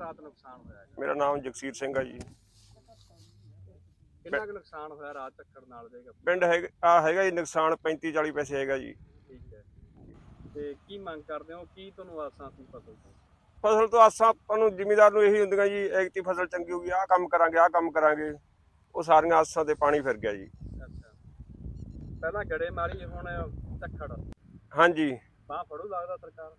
ਰਾਤ ਨੁਕਸਾਨ ਹੋਇਆ ਹੈਗਾ? ਮੇਰਾ ਨਾਮ ਜਗਸੀਰ ਸਿੰਘ ਆ ਜੀ। ਕਿੰਨਾ ਕੁ ਨੁਕਸਾਨ ਹੋਇਆ ਰਾਤ ਝੱਖੜ ਨਾਲ ਦੇਗਾ ਪਿੰਡ ਹੈਗਾ ਆ ਹੈਗਾ ਜੀ ਨੁਕਸਾਨ 35 40 ਪੈਸੇ ਹੈਗਾ ਜੀ। ਠੀਕ ਹੈ। ਤੇ ਕੀ ਮੰਗ ਕਰਦੇ ਹੋ? ਕੀ ਤੁਹਾਨੂੰ ਆਸਾਂ ਸੀ ਫਸਲ ਤੋਂ? ਫਸਲ ਤੋਂ ਆਸਾਂ ਆਪਾਂ ਨੂੰ ਜ਼ਿਮੀਦਾਰ ਨੂੰ ਇਹੀ ਹੁੰਦੀਆਂ ਜੀ ਐਕਟੀ ਫਸਲ ਚੰਗੀ ਹੋਊਗੀ ਆਹ ਕੰਮ ਕਰਾਂਗੇ ਆਹ ਕੰਮ ਕਰਾਂਗੇ। ਉਹ ਸਾਰੀਆਂ ਆਸਾਂ ਤੇ ਪਾਣੀ ਫਿਰ ਗਿਆ ਜੀ। ਅੱਛਾ। ਪਹਿਲਾਂ ਗੜੇ ਮਾਰੀ ਹੁਣ ਝੱਖੜ। ਹਾਂਜੀ। ਬਾਹ ਫੜੂ ਲੱਗਦਾ ਸਰਕਾਰ?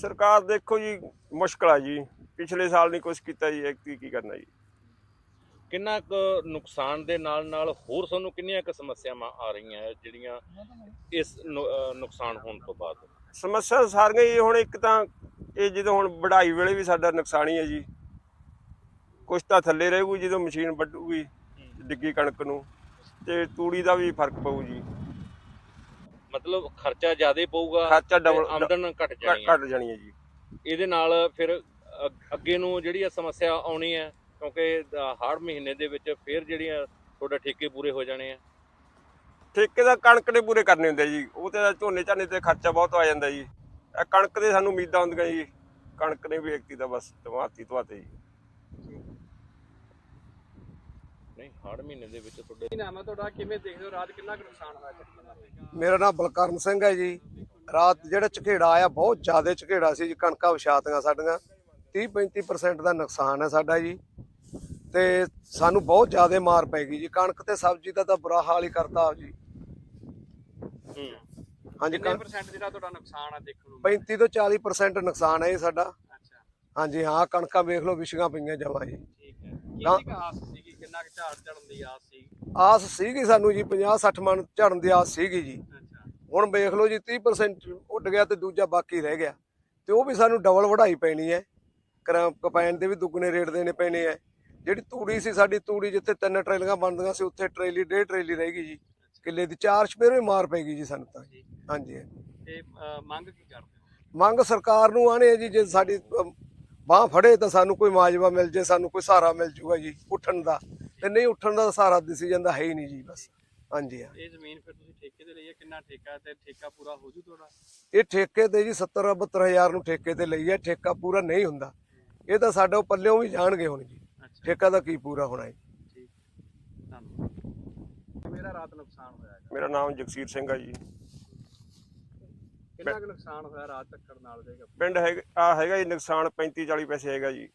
ਸਰਕਾਰ ਦੇਖੋ ਜੀ ਮੁਸ਼ਕਲ ਆ ਜੀ। ਪਿਛਲੇ ਸਾਲ ਨਹੀਂ ਕੁਝ ਕੀਤਾ ਜੀ ਐਕਟੀ ਕੀ ਕਰਨਾ ਜੀ। ਕਿੰਨਾ ਕੁ ਨੁਕਸਾਨ ਦੇ ਨਾਲ ਨਾਲ ਹੋਰ ਸਾਨੂੰ ਕਿੰਨੀਆਂ ਕੁ ਸਮੱਸਿਆਵਾਂ ਆ ਰਹੀਆਂ ਜਿਹੜੀਆਂ ਇਸ ਨੁਕਸਾਨ ਹੋਣ ਤੋਂ ਬਾਅਦ? ਸਮੱਸਿਆ ਸਾਰੀਆਂ ਹੀ ਹੁਣ ਇੱਕ ਤਾਂ ਇਹ ਜਦੋਂ ਹੁਣ ਵਢਾਈ ਵੇਲੇ ਵੀ ਸਾਡਾ ਨੁਕਸਾਨ ਹੀ ਹੈ ਜੀ। ਕੁਛ ਤਾਂ ਥੱਲੇ ਰਹੇਗੀ ਜਦੋਂ ਮਸ਼ੀਨ ਵੱਢੂਗੀ ਡਿੱਗੀ ਕਣਕ ਨੂੰ ਤੇ ਤੂੜੀ ਦਾ ਵੀ ਫ਼ਰਕ ਪਊ ਜੀ। ਮਤਲਬ ਖਰਚਾ ਜ਼ਿਆਦਾ ਪਊਗਾ ਖਰਚਾ ਡਬਲ ਆਮਦਨ ਘਟ ਜਾਣੀ ਹੈ। ਘਟ ਜਾਣੀ ਹੈ ਜੀ। ਇਹਦੇ ਨਾਲ ਫਿਰ ਅੱਗੇ ਨੂੰ ਜਿਹੜੀ ਇਹ ਸਮੱਸਿਆ ਆਉਣੀ ਹੈ ਕਿਉਂਕਿ ਹਾੜ ਮਹੀਨੇ ਦੇ ਵਿੱਚ ਫਿਰ ਜਿਹੜੀਆਂ ਤੁਹਾਡੇ ਠੇਕੇ ਪੂਰੇ ਹੋ ਜਾਣੇ ਆ। ਠੇਕੇ ਦਾ ਕਣਕ ਦੇ ਪੂਰੇ ਕਰਨੇ ਹੁੰਦੇ ਜੀ। ਉਹ ਤੇ ਝੋਨੇ ਝਾਨੇ ਤੇ ਖਰਚਾ ਬਹੁਤ ਆ ਜਾਂਦਾ ਜੀ। ਇਹ ਕਣਕ ਦੇ ਸਾਨੂੰ ਉਮੀਦਾਂ ਹੁੰਦੀਆਂ ਜੀ। ਕਣਕ ਨੇ ਵੀ ਇੱਕ ਦਾ ਬਸ ਤਵਾਤੀ ਤਵਾਤੇ ਜੀ। ਨਹੀਂ ਹਾੜ ਮਹੀਨੇ ਦੇ ਵਿੱਚ ਤੁਹਾਡੇ ਕੀ ਨਾਮ ਹੈ ਤੁਹਾਡਾ? ਕਿਵੇਂ ਦੇਖਦੇ ਹੋ? ਰਾਤ ਕਿੰਨਾ ਕੁ ਨੁਕਸਾਨ ਹੋਇਆ ਝੱਖੜ ਨਾਲ ਮੇਰਾ ਨਾਮ ਬਲਕਰਨ ਸਿੰਘ ਹੈ ਜੀ। ਰਾਤ ਜਿਹੜਾ ਝਕੇੜਾ ਆਇਆ ਬਹੁਤ ਜ਼ਿਆਦਾ ਝਕੇੜਾ ਸੀ ਜੀ ਕਣਕਾਂ ਵਿਛਾਤੀਆਂ ਸਾਡੀਆਂ। 30 35% ਦਾ ਨੁਕਸਾਨ ਹੈ ਸਾਡਾ ਜੀ। ਤੇ ਸਾਨੂੰ ਬਹੁਤ ਜ਼ਿਆਦਾ ਮਾਰ ਪੈ ਗਈ ਜੀ। ਕਣਕ ਤੇ ਸਬਜ਼ੀ ਦਾ ਤਾਂ ਬੁਰਾ ਹਾਲ ਹੀ ਕਰਤਾ ਜੀ। ਹੂੰ। ਹਾਂਜੀ ਕਿੰਨੇ ਪਰਸੈਂਟ ਜਿਹੜਾ ਤੁਹਾਡਾ ਨੁਕਸਾਨ ਹੈ ਦੇਖਣ ਨੂੰ? 35 ਤੋਂ 40% ਨੁਕਸਾਨ ਹੈ ਜੀ ਸਾਡਾ। ਅੱਛਾ। ਹਾਂਜੀ ਹਾਂ ਕਣਕਾਂ ਵੇਖ ਲਓ ਵਿਛੀਆਂ ਪਈਆਂ ਜਮਾਂ ਜੀ। ਠੀਕ ਹੈ। ਕੀ ਨਾ- ਸੀ ਆਸ ਕਿੰਨਾ ਕੁ ਝਾੜ ਝੜਨ ਦੀ ਆਸ ਸੀ? ਆਸ ਸੀਗੀ ਸਾਨੂੰ ਜੀ 50 60 ਮਣ ਝੜਨ ਦੀ ਆਸ ਸੀਗੀ ਜੀ। ਹੁਣ ਵੇਖ ਲਓ ਜੀ 30% ਉੱਡ ਗਿਆ ਤੇ ਦੂਜਾ ਬਾਕੀ ਰਹਿ ਗਿਆ। ਤੇ ਉਹ ਵੀ ਸਾਨੂੰ ਡਬਲ ਵਢਾਈ ਪੈਣੀ ਹੈ। ਕਪੈਨ ਦੇ ਵੀ ਦੁੱਗਣੇ ਰੇਟ ਦੇਣੇ ਪੈਣੇ ਹੈ। ਜਿਹੜੀ ਤੂੜੀ ਸੀ ਸਾਡੀ ਤੂੜੀ ਜਿੱਥੇ ਤਿੰਨ ਟਰੇਲੀਆਂ ਬਣਦੀਆਂ ਸੀ ਉੱਥੇ ਟਰੇਲੀ ਡੇਢ ਟਰੇਲੀ ਰਹਿ ਗਈ ਜੀ। ਕਿੱਲੇ ਦੀ ਚਾਰ ਸਪੇਰ ਵੀ ਮਾਰ ਪੈ ਗਈ ਜੀ ਸਾਨੂੰ ਤਾਂ। ਹਾਂਜੀ ਤੇ ਮੰਗ ਕੀ ਕਰਦੇ ਹੋ? ਮੰਗ ਸਰਕਾਰ ਨੂੰ ਆਣੇ ਜੀ ਜੇ ਸਾਡੀ ਬਾਹ ਫੜੇ ਤਾਂ ਸਾਨੂੰ ਕੋਈ ਮਾਜਵਾ ਮਿਲ ਜੇ ਸਾਨੂੰ ਕੋਈ ਸਹਾਰਾ ਮਿਲ ਜੂਗਾ ਜੀ ਉੱਠਣ ਦਾ। ਤੇ ਨਹੀਂ ਉੱਠਣ ਦਾ ਸਹਾਰਾ ਦਿਸੀ ਜਾਂਦਾ ਹੈ ਹੀ ਨਹੀਂ ਜੀ ਬਸ। ਹਾਂਜੀ ਹਾਂ। ਇਹ ਜ਼ਮੀਨ ਫਿਰ ਤੁਸੀਂ ਠੇਕੇ ਤੇ ਲਈ ਹੈ ਕਿੰਨਾ ਠੇਕਾ ਤੇ ਠੇਕਾ ਪੂਰਾ ਹੋ ਜੂ ਤੁਹਾਡਾ? ਇਹ ਠੇਕੇ ਤੇ ਜੀ 70 72000 ਨੂੰ ਠੇਕੇ ਤੇ ਲਈ ਹੈ ਠੇਕਾ ਪੂਰਾ ਨਹੀਂ ਹੁੰਦਾ। ਇਹ ਤਾਂ ਸਾਡੇ ਪੱਲਿਓਂ ਵੀ ਜਾਣਗੇ ਹੁਣ ਜੀ। ਅੱਛਾ। ਠੇਕਾ ਦਾ ਕੀ ਪੂਰਾ ਹੋਣਾ ਹੈ। ਠੀਕ। ਧੰਨਵਾਦ। ਮੇਰਾ ਰਾਤ ਨੁਕਸਾਨ ਹੋਇਆ ਹੈਗਾ। ਮੇਰਾ ਨਾਮ ਜਗਸੀਰ ਸਿੰਘ ਆ ਜੀ। ਕਿੰਨਾ ਕੁ ਨੁਕਸਾਨ ਹੋਇਆ ਰਾਤ ਝੱਖੜ ਨਾਲ ਦੇਗਾ ਪਿੰਡ ਹੈਗਾ ਆ ਹੈਗਾ ਜੀ ਨੁਕਸਾਨ 35 40 ਪੈਸੇ ਹੈਗਾ ਜੀ।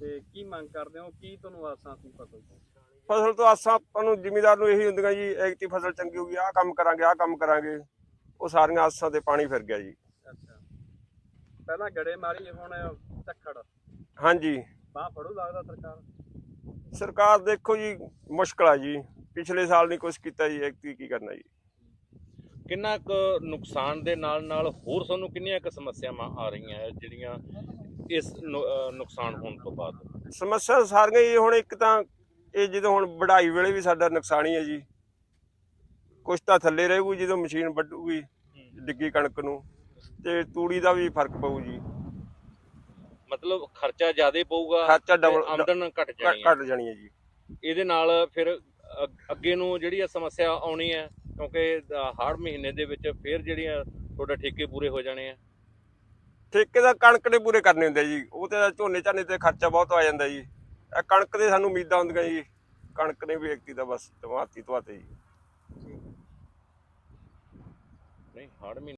ਤੇ ਕੀ ਮੰਗ ਕਰਦੇ ਹੋ? ਕੀ ਤੁਹਾਨੂੰ ਆਸਾਂ ਸੀ ਫਸਲ ਤੋਂ? ਫਸਲ ਤੋਂ ਆਸਾਂ ਆਪਾਂ ਨੂੰ ਜ਼ਿਮੀਦਾਰ ਨੂੰ ਇਹੀ ਹੁੰਦੀਆਂ ਜੀ ਐਕਟੀ ਫਸਲ ਚੰਗੀ ਹੋਊਗੀ ਆਹ ਕੰਮ ਕਰਾਂਗੇ ਆਹ ਕੰਮ ਕਰਾਂਗੇ। ਉਹ ਸਾਰੀਆਂ ਆਸਾਂ ਤੇ ਪਾਣੀ ਫਿਰ ਗਿਆ ਜੀ। ਅੱਛਾ। ਪਹਿਲਾਂ ਗੜੇ ਮਾਰੀ ਹੁਣ ਝੱਖੜ। ਹਾਂਜੀ। ਬਾਹ ਫੜੂ ਲੱਗਦਾ ਸਰਕਾਰ? ਸਰਕਾਰ ਦੇਖੋ ਜੀ ਮੁਸ਼ਕਲ ਆ ਜੀ। ਪਿਛਲੇ ਸਾਲ ਨਹੀਂ ਕੁਝ ਕੀਤਾ ਜੀ ਐਕਟੀ ਕੀ ਕਰਨਾ ਜੀ। ਕਿੰਨਾ ਕੁ ਨੁਕਸਾਨ ਦੇ ਨਾਲ ਨਾਲ ਹੋਰ ਸਾਨੂੰ ਕਿੰਨੀਆਂ ਕੁ ਸਮੱਸਿਆਵਾਂ ਆ ਰਹੀਆਂ ਜਿਹੜੀਆਂ ਇਸ ਨੁਕਸਾਨ ਹੋਣ ਤੋਂ ਬਾਅਦ? ਸਮੱਸਿਆ ਸਾਰੀਆਂ ਹੀ ਹੁਣ ਇੱਕ ਤਾਂ ਇਹ ਜਦੋਂ ਹੁਣ ਵਢਾਈ ਵੇਲੇ ਵੀ ਸਾਡਾ ਨੁਕਸਾਨ ਹੀ ਹੈ ਜੀ। ਕੁਛ ਤਾਂ ਥੱਲੇ ਰਹੇਗੀ ਜਦੋਂ ਮਸ਼ੀਨ ਵੱਢੂਗੀ ਡਿੱਗੀ ਕਣਕ ਨੂੰ ਤੇ ਤੂੜੀ ਦਾ ਵੀ ਫ਼ਰਕ ਪਊ ਜੀ। ਮਤਲਬ ਖਰਚਾ ਜ਼ਿਆਦਾ ਪਊਗਾ ਖਰਚਾ ਡਬਲ ਆਮਦਨ ਘਟ ਜਾਣੀ ਹੈ ਘਟ ਜਾਣੀ ਹੈ ਜੀ। ਇਹਦੇ ਨਾਲ ਫਿਰ ਅੱਗੇ ਨੂੰ ਜਿਹੜੀ ਸਮੱਸਿਆ ਆਉਣੀ ਹੈ ਕਿਉਂਕਿ ਹਾੜ ਮਹੀਨੇ ਦੇ ਵਿੱਚ ਫਿਰ ਜਿਹੜੀਆਂ ਤੁਹਾਡੇ ਠੇਕੇ ਪੂਰੇ ਹੋ ਜਾਣੇ ਆ। ਠੇਕੇ ਦਾ ਕਣਕ ਨੇ ਪੂਰੇ ਕਰਨੇ ਹੁੰਦੇ ਜੀ। ਉਹ ਤੇ ਝੋਨੇ ਝਾਨੇ ਤੇ ਖਰਚਾ ਬਹੁਤ ਆ ਜਾਂਦਾ ਜੀ। ਇਹ ਕਣਕ ਦੇ ਸਾਨੂੰ ਉਮੀਦਾਂ ਹੁੰਦੀਆਂ ਜੀ। ਕਣਕ ਨੇ ਵੀ ਇੱਕ ਦਾ ਬਸ ਤਵਾਤੀ ਤਵਾਤੇ ਜੀ। ਨਹੀਂ ਹਾੜ